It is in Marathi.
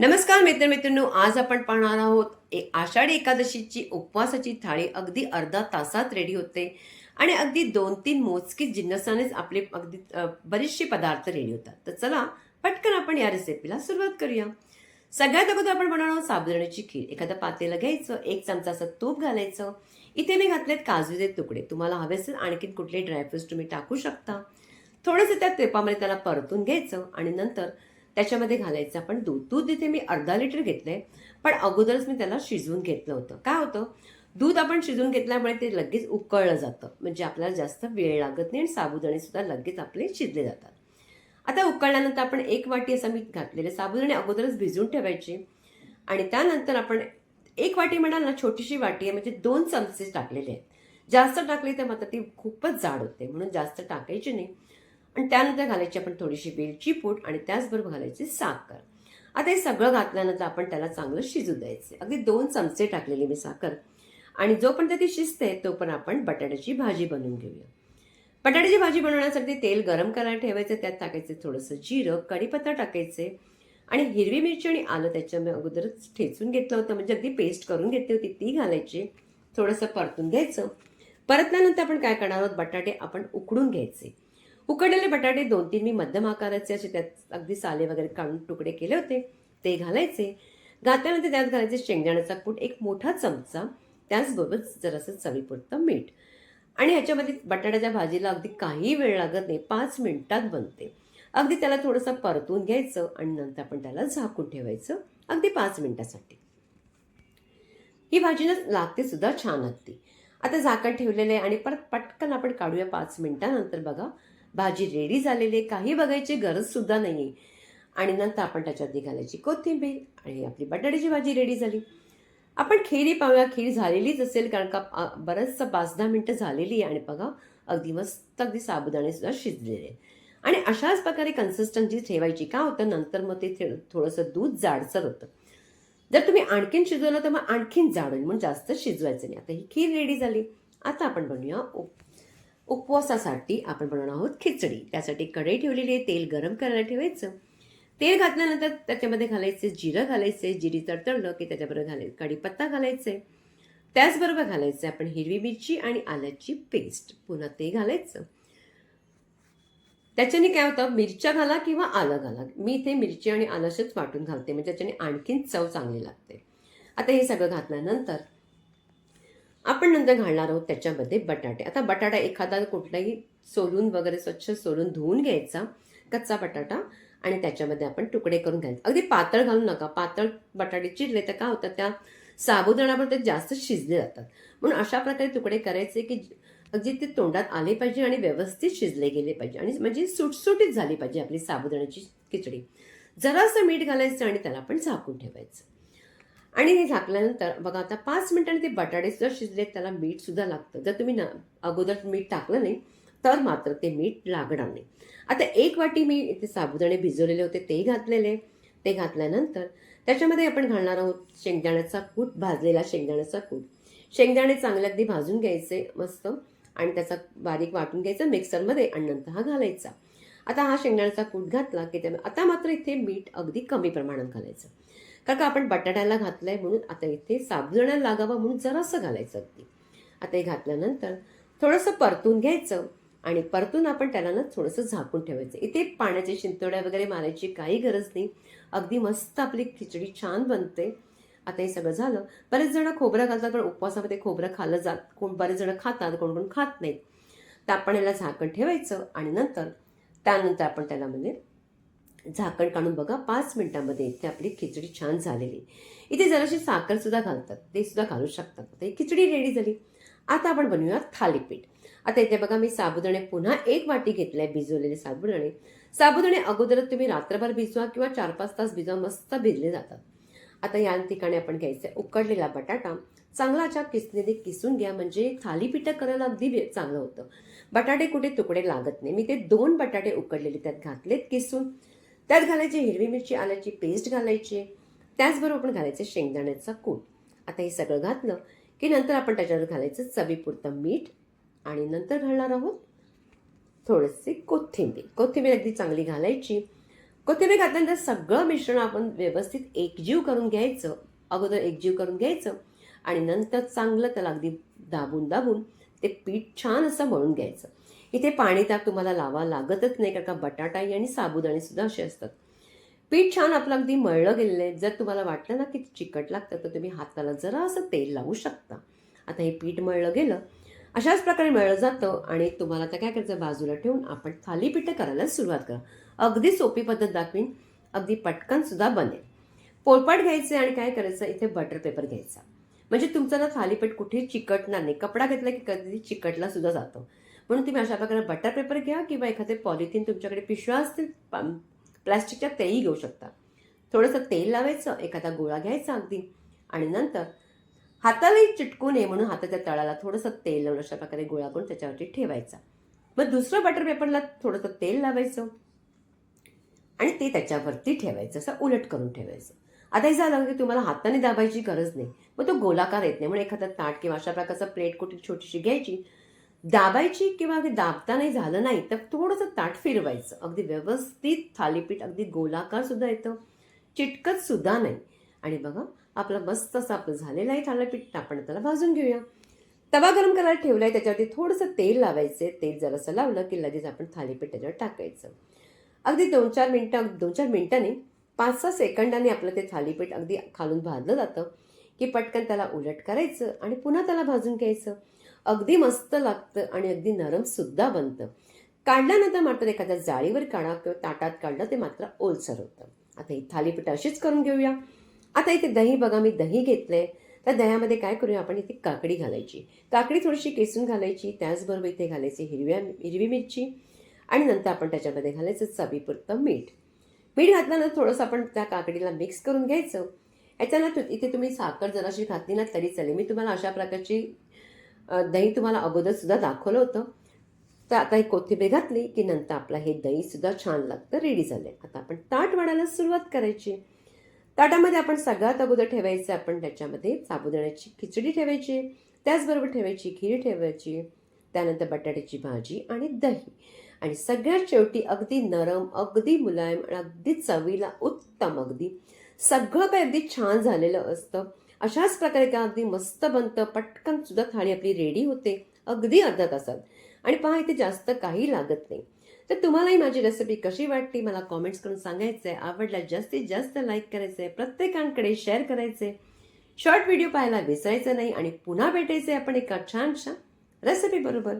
नमस्कार मित्र मित्रांनो आज आपण पाहणार आहोत ए- आषाढी एकादशीची उपवासाची थाळी अगदी अर्धा तासात रेडी होते आणि अगदी दोन तीन मोजकी जिन्नसानेच आपले अगदी बरेचसे पदार्थ रेडी होतात. तर चला पटकन आपण या रेसिपीला सुरुवात करूया. सगळ्यात अगोदर आपण बनवणार आहोत साबुदाण्याची खीर. एखादं पातेलं घ्यायचं एक चमचा असं तूप घालायचं. इथे मी घातलेत काजूचे तुकडे. तुम्हाला हवे असेल आणखीन कुठले ड्रायफ्रुट्स तुम्ही टाकू शकता. थोडंसं त्या तुपामध्ये त्याला परतून घ्यायचं आणि नंतर त्याच्यामध्ये घालायचं. आपण दूध दूध इथे मी अर्धा लिटर घेतलंय पण अगोदरच मी त्याला शिजवून घेतलं होतं. काय होतं? दूध आपण शिजवून घेतल्यामुळे ते लगेच उकळलं जातं. म्हणजे आपल्याला जास्त वेळ लागत नाही आणि साबुदाणेसुद्धा लगेच आपले शिजले जातात. आता उकळल्यानंतर आपण एक वाटी असं मी घातलेले. साबुदाणे अगोदरच भिजवून ठेवायचे. आणि त्यानंतर आपण एक वाटी म्हणाल ना छोटीशी वाटी आहे म्हणजे दोन चमचे टाकलेले आहेत. जास्त टाकली तर मात्र ती खूपच जाड होते. म्हणून जास्त टाकायची नाही. आणि त्यानंतर घालायची आपण थोडीशी वेलची पूड आणि त्याचबरोबर घालायची साखर आता हे सगळं घातल्यानंतर आपण त्याला चांगलं शिजू द्यायचे. अगदी दोन चमचे टाकलेली मी साखर. आणि जोपर्यंत ती शिजते तो पण आपण बटाट्याची भाजी बनवून घेऊया. बटाट्याची भाजी बनवण्यासाठी तेल गरम करायला ठेवायचं त्यात टाकायचं थोडंसं जिरं कढीपत्ता टाकायचे आणि हिरवी मिरची आणि आलं त्याच्यामुळे अगोदरच ठेचून घेतलं होतं. म्हणजे अगदी पेस्ट करून घेतली होती ती घालायची. थोडंसं परतून घ्यायचं. परतल्यानंतर आपण काय करणार आहोत? बटाटे आपण उकडून घ्यायचे. उकडलेले बटाटे दोन तीन मी मध्यम आकाराचे असे त्यात अगदी साले वगैरे काढून तुकडे केले होते. ते घालायचे. घातल्यानंतर त्यात घालायचे शेंगदाण्याचा कूट एक मोठा चमचा. त्याचबरोबर जरासं चवीपुरतं मीठ. आणि ह्याच्यामध्ये बटाट्याच्या भाजीला अगदी काही वेळ लागत नाही. पाच मिनिटात बनते. अगदी त्याला थोडंसं परतून घ्यायचं आणि नंतर आपण त्याला झाकून ठेवायचं. अगदी पाच मिनिटासाठी. ही भाजीला लागते सुद्धा छान लागते आता झाकण ठेवलेलं आहे आणि परत पटकन आपण काढूया पाच मिनिटानंतर बघा. भाजी रेडी झालेली आहे. काही बघायची गरजसुद्धा नाही आहे आणि नंतर आपण त्याच्यात घालायची कोथिंबीर आणि आपली बटाट्याची भाजी रेडी झाली. आपण खीरही पाहूया. खीर झालेलीच असेल कारण का बरंचसं पाच दहा मिनटं झालेली आहे आणि बघा अगदी मस्त अगदी साबुदाणेसुद्धा शिजलेले आहे आणि अशाच प्रकारे कन्सिस्टन्सी ठेवायची का होतं नंतर मग ते थोडंसं दूध जाडसर होतं. जर तुम्ही आणखीन शिजवलं तर मग आणखीन जाड होईल. म्हणून जास्त शिजवायचं नाही. आता ही खीर रेडी झाली. आता आपण बनूया उप उपवासासाठी आपण बनवणार आहोत खिचडी. त्यासाठी कढई ठेवलेली आहे तेल गरम करायला ठेवायचं. तेल घातल्यानंतर त्याच्यामध्ये घालायचे जिरं घालायचे जिरी तडतडलं की त्याच्याबरोबर घालायचं कढीपत्ता घालायचे. त्याचबरोबर घालायचं आपण हिरवी मिरची आणि आल्याची पेस्ट. पुन्हा ते घालायचं. त्याच्याने काय होतं? मिरच्या घाला किंवा आलं घाला. मी इथे मिरची आणि आलंशच वाटून घालते. म्हणजे त्याच्याने आणखीन चव चांगली लागते. आता हे सगळं घातल्यानंतर आपण नंतर घालणार आहोत त्याच्यामध्ये बटाटे. आता बटाटा एखादा कुठलाही सोलून वगैरे स्वच्छ सोलून धुवून घ्यायचा कच्चा बटाटा आणि त्याच्यामध्ये आपण तुकडे करून घ्यायचं. अगदी पातळ घालू नका. पातळ बटाटे चिरले तर काय होतं त्या साबुदाणावर ते जास्त शिजले जातात. म्हणून अशा प्रकारे तुकडे करायचे की अगदी ते तोंडात आले पाहिजे आणि व्यवस्थित शिजले गेले पाहिजे. आणि म्हणजे सुटसुटीत झाली पाहिजे आपली साबुदाण्याची खिचडी. जरासं मीठ घालायचं आणि त्याला आपण झाकून ठेवायचं. आणि हे झाकल्यानंतर बघा आता पाच मिनटांनी ते बटाटे जर शिजले त्याला मीठ सुद्धा लागतं. जर तुम्ही ना अगोदर मीठ टाकलं नाही तर मात्र ते मीठ लागणार नाही. आता एक वाटी मी इथे साबुदाणे भिजवलेले होते ते घातलेले. ते घातल्यानंतर त्याच्यामध्ये आपण घालणार आहोत शेंगदाण्याचा कूट भाजलेला शेंगदाण्याचा कूट. शेंगदाणे चांगले अगदी भाजून घ्यायचे मस्त. आणि त्याचा बारीक वाटून घ्यायचा मिक्सरमध्ये आणि नंतर हा घालायचा. आता हा शेंगदाण्याचा कूट घातला की त्या आता मात्र इथे मीठ अगदी कमी प्रमाणात घालायचं. कारण का आपण बटाट्याला घातलंय म्हणून आता इथे साबुदाण्याला लागावं म्हणून जरासं घालायचं अगदी. आता हे घातल्यानंतर थोडंसं परतून घ्यायचं आणि परतून आपण त्याला ना थोडंसं झाकून ठेवायचं. इथे पाण्याच्या शिंतोड्या वगैरे मारायची काही गरज नाही. अगदी मस्त आपली खिचडी छान बनते. आता हे सगळं झालं. बरेच जण खोबरं घालतात पण उपवासामध्ये खोबरं खाल्लं जात कोण बरेच जण खातात कोण कोण खात नाहीत. तर आपण याला झाकण ठेवायचं आणि नंतर त्यानंतर आपण त्याला म्हणजे झाकण काढून बघा पाच मिनटामध्ये इथे आपली खिचडी छान झालेली. इथे जराशी साखर सुद्धा घालतात ते सुद्धा घालू शकतात. आता ही खिचडी रेडी झाली. आता आपण बनवूया थालीपीठ. आता इथे बघा मी साबुदाणे पुन्हा एक वाटी घेतलाय भिजवलेले साबुदाणे. साबुदाणे अगोदरच तुम्ही रात्रभर भिजवा किंवा चार पाच तास भिजवा मस्त भिजले जातात. आता या ठिकाणी आपण घ्यायचं आहे उकडलेला बटाटा. चांगला अशा किसणीने किसून घ्या म्हणजे थालीपीठं करायला अगदी चांगलं होतं. बटाटे कुठे तुकडे लागत नाही. मी ते दोन बटाटे उकडलेले त्यात घातलेत किसून. त्यात घालायची हिरवी मिरची आल्याची पेस्ट घालायची. त्याचबरोबर आपण घालायचे शेंगदाण्याचा कूट. आता हे सगळं घातलं की नंतर आपण त्याच्यावर घालायचं चवीपुरतं मीठ आणि नंतर घालणार आहोत थोडेसे कोथिंबीर. कोथिंबीर अगदी चांगली घालायची. कोथिंबीर घातल्यानंतर सगळं मिश्रण आपण व्यवस्थित एकजीव करून घ्यायचं. अगोदर एकजीव करून घ्यायचं आणि नंतर चांगलं त्याला अगदी दाबून दाबून ते पीठ छान असं मळून घ्यायचं. इथे पाणी ताक तुम्हाला लावा लागतच नाही कारण का बटाटाई आणि साबुदाणेसुद्धा असे असतात. पीठ छान आपलं अगदी मळलं गेलेलं आहे. जर तुम्हाला वाटलं ना की चिकट लागतं तर तुम्ही हाताला जरा असं तेल लावू शकता. आता हे पीठ मळलं गेलं. अशाच प्रकारे मळलं जातं आणि तुम्हाला आता काय करायचं? बाजूला ठेवून आपण थालीपीठं करायला सुरुवात करा. अगदी सोपी पद्धत दाखवीन. अगदी पटकन सुद्धा बनेल. पोळपाट घ्यायचे आणि काय करायचं? इथे बटर पेपर घ्यायचा. म्हणजे तुमचं ना थालीपीठ कुठेही चिकटणार नाही. कपडा घेतला की कधी चिकटला सुद्धा जातं. म्हणून तुम्ही अशा प्रकारे बटर पेपर घ्या किंवा एखादे पॉलिथिन तुमच्याकडे पिशव्या असतील प्लास्टिकच्या प्लॅस्टिकच्या तेही घेऊ शकता. थोडंसं तेल लावायचं एखादा गोळा घ्यायचा अगदी. आणि नंतर हातालाही चिटकू नये म्हणून हाताच्या तळाला थोडंसं तेल लावून अशा प्रकारे गोळा करून त्याच्यावरती ठेवायचा. मग दुसरं बटर पेपरला थोडंसं तेल लावायचं. आणि ते त्याच्यावरती ठेवायचं असं उलट करून ठेवायचं. आता हे झालं की तुम्हाला हाताने दाबायची गरज नाही. मग तो गोलाकार येत नाही. म्हणून एखादा ताट किंवा अशा प्रकारचा प्लेट कुठे छोटीशी घ्यायची दाबायची किंवा अगदी दाबता नाही झालं नाही तर थोडंसं ताट फिरवायचं. अगदी व्यवस्थित थालीपीठ अगदी गोलाकार सुद्धा येतं. चिटकत सुद्धा नाही. आणि बघा आपला मस्त असं आपलं झालेलं आहे थालीपीठ आपण त्याला भाजून घेऊया. तवा गरम करायला ठेवला आहे त्याच्यावरती थोडंसं तेल लावायचे. तेल जरासं लावलं की लगेच आपण थालीपीठ त्याच्यावर टाकायचं. अगदी दोन चार मिनटं दोन चार मिनटांनी पाच सहा सेकंदांनी आपलं ते थालीपीठ अगदी खालून भाजलं जातं की पटकन त्याला उलट करायचं आणि पुन्हा त्याला भाजून घ्यायचं. अगदी मस्त लागतं आणि अगदी नरमसुद्धा बनतं. काढल्यानंतर मात्र एखाद्या जाळीवर काढा किंवा ताटात काढलं ते मात्र ओलसर होतं. आता ही थालीपीठ अशीच करून घेऊया. आता इथे दही बघा मी दही घेतलं आहे त्या दह्यामध्ये काय करूया आपण? इथे काकडी घालायची. काकडी थोडीशी केसून घालायची त्याचबरोबर इथे घालायची हिरव्या हिरवी मिरची. आणि नंतर आपण त्याच्यामध्ये घालायचं चवीपुरतं मीठ. मीठ घातल्यानंतर थोडंसं आपण त्या काकडीला मिक्स करून घ्यायचं. याच्यानं इथे तुम्ही साखर जराशी घातली ना तरी चालेल. मी तुम्हाला अशा प्रकारची दही तुम्हाला अगोदर सुद्धा दाखवलं होतं. तर आता ही कोथिंबीर घातली की नंतर आपलं हे दही सुद्धा छान लागतं रेडी झालंय. आता आपण ताट वाढायला सुरुवात करायची. ताटामध्ये आपण सगळ्यात अगोदर ठेवायचं आपण त्याच्यामध्ये साबुदाण्याची खिचडी ठेवायची त्याचबरोबर ठेवायची खीर ठेवायची त्यानंतर बटाट्याची भाजी आणि दही. आणि सगळ्यात शेवटी अगदी नरम अगदी मुलायम आणि अगदी चवीला उत्तम अगदी. सगळं काही अगदी छान झालेलं असतं. अशाच प्रकारे का अगदी मस्त बनतं पटकन सुद्धा थाळी आपली रेडी होते. अगदी अर्धा तासात. आणि पहा इथे जास्त काही लागत नाही. तर तुम्हालाही माझी रेसिपी कशी वाटली मला कॉमेंट्स करून सांगायचं आहे जास्तीत जास्त लाईक करायचं आहे प्रत्येकांकडे शेअर करायचे शॉर्ट व्हिडिओ पाहायला विसरायचं नाही आणि पुन्हा भेटायचं आहे आपण एका छानशा रेसिपी बरोबर.